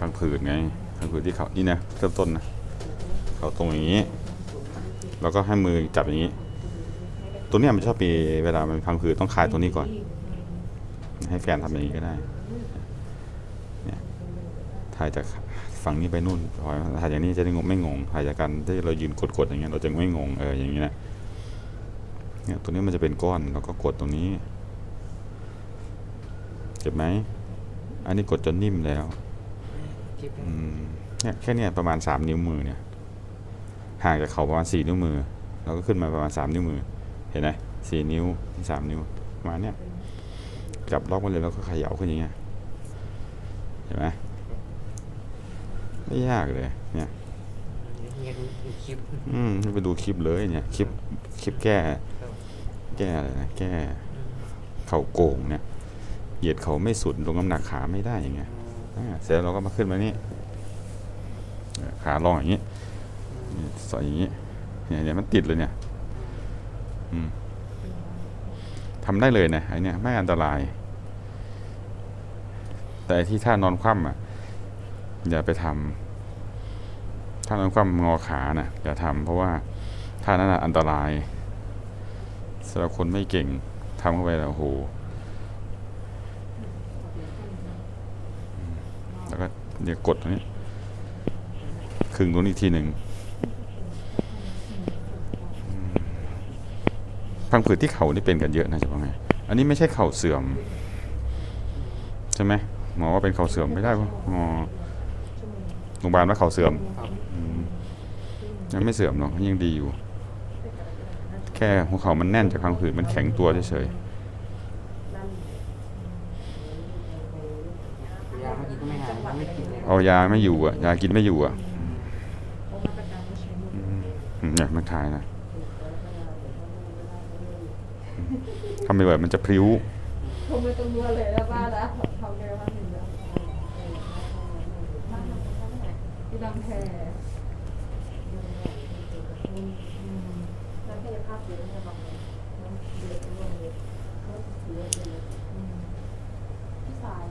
พังผืดไงพังผืดที่เขานี่นะเริ่มต้นนะเขาตรงอย่างนี้ แล้วก็ให้มือจับอย่างนี้ ตัวเนี้ยมันชอบมีเวลามันพังผืดต้องคลายตัวนี้ก่อน ให้แฟนทำอย่างนี้ก็ได้เนี่ยถ่ายจากฝั่งนี้ไปนู่นพอถ่ายอย่างนี้จะได้งงไม่งงถ่ายจากกันที่เรายืนกดๆอย่างเงี้ยเราจะไม่งงเอออย่างนี้นะเนี่ยตัวนี้มันจะเป็นก้อนแล้วก็กดตรงนี้เจ็บไหมอันนี้กดจนนิ่มแล้ว เจ็บอืมเนี่ยแค่เนี้ยประมาณสามนิ้วมือเนี่ยห่างจากเขาประมาณสี่นิ้วมือเราก็ขึ้นมาประมาณสามนิ้วมือ เห็นไหมสี่นิ้วสามนิ้วประมาณเนี้ยจับล็อกมันเลยแล้วก็เขย่าขึ้นอย่างเงี้ยเห็นไหมไม่ยากเลย เนี่ยเนี่ยดูดูคลิปอืมไปดูคลิปเลยเนี่ยคลิปคลิปแก้ แก้อะไรนะแก้ เข่าโก่งเนี่ย เหยียดเขาไม่สุดลงน้ำหนักขาไม่ได้อย่างเงี้ยอ่า เสร็จเราก็มาขึ้นมานี่ขาลองอย่างนี้สอยอย่างนี้เนี่ยเนี่ยมันติดเลยเนี่ยทำได้เลยนะไอเนี่ยไม่อันตราย แต่ที่ท่านอนคว่ำอะอย่าไปทำท่านอนคว่ำงอขานะอย่าทำเพราะว่าท่านั้นอันตรายสำหรับคนไม่เก่งทำเข้าไปแล้วโห แล้วก็ เดี๋ยวกดตรงนี้ครึ่งตรงนี้อีกทีหนึ่งพังผืดที่เข่านี่เป็นกันเยอะนะจะว่าไงอันนี้ไม่ใช่เข่าเสื่อม ใช่ไหมหมอว่าเป็นเข่าเสื่อมไม่ได้ปะอ๋อโรงพยาบาลว่าเข่าเสื่อมยังไม่เสื่อมหรอกยังดีอยู่ แค่หัวเข่ามันแน่นจากพังผืดมันแข็งตัวเฉยยาเมื่อกี้ก็ไม่หายยังไม่กินเลยๆเอายาไม่อยู่อะยากินไม่อยู่อะอืมอืมเนี่ยมันทายนะอืมทำไปแบบมันจะพริ้วคงไม่ต้องรู้เลยแล้วบ้าแล้วทำไงวะหนึ่งแล้วที่ดังแพรนั่นแค่ภาพเยอะเนี่ยบางน้ำเยอะรวมเลยน้ำเยอะเลยพี่สาย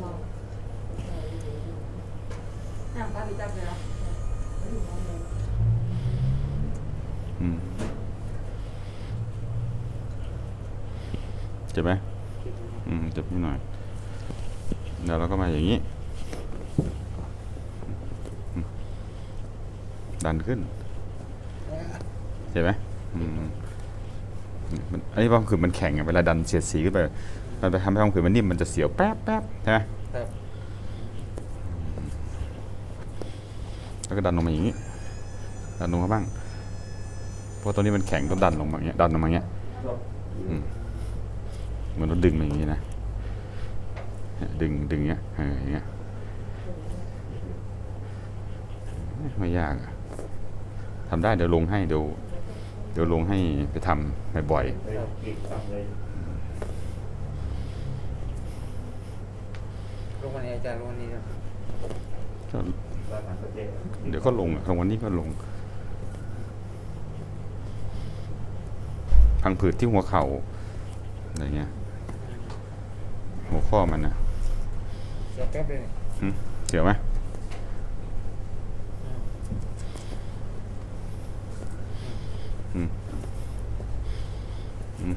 เรา อะป้าไปจับเลยนะอืมเจ็บไหมเจ็บเลยอืมเจ็บนิดหน่อย เดี๋ยวเราก็มาอย่างนี้อืมดันขึ้นเห็นไหมอืมมันอันนี้บางคือมันแข็งอะเวลาดันเสียดสีขึ้นไป มันไปทำให้บางคือมันนิ่มมันจะเสียวแป๊บแป๊บใช่ไหม ครับ แล้วก็ดันลงมาอย่างนี้ ดันลงมาบ้าง เพราะตัวนี้มันแข็งต้องดันลงมาอย่างเงี้ย ดันลงมาอย่างเงี้ยเหมือนเราดึงอย่างนี้นะ ดึงดึงเงี้ยเอออย่างเงี้ย ไม่ยากทำได้เดี๋ยวลงให้เดี๋ยวเดี๋ยวลงให้ไปทำบ่อยลงวันนี้อาจารย์ลงวันนี้นะ เดี๋ยวก็ลงอะวันนี้ก็ลง พังผืดที่หัวเข่าอะไรเงี้ย หัวข้อมันนะเสียแป๊บเลยเนี่ยหึเสียวไหมอืมอืม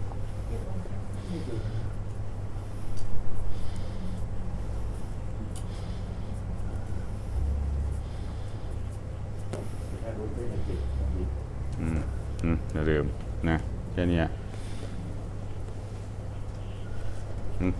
อืมอืมอย่าลืมนะแค่เนี้ย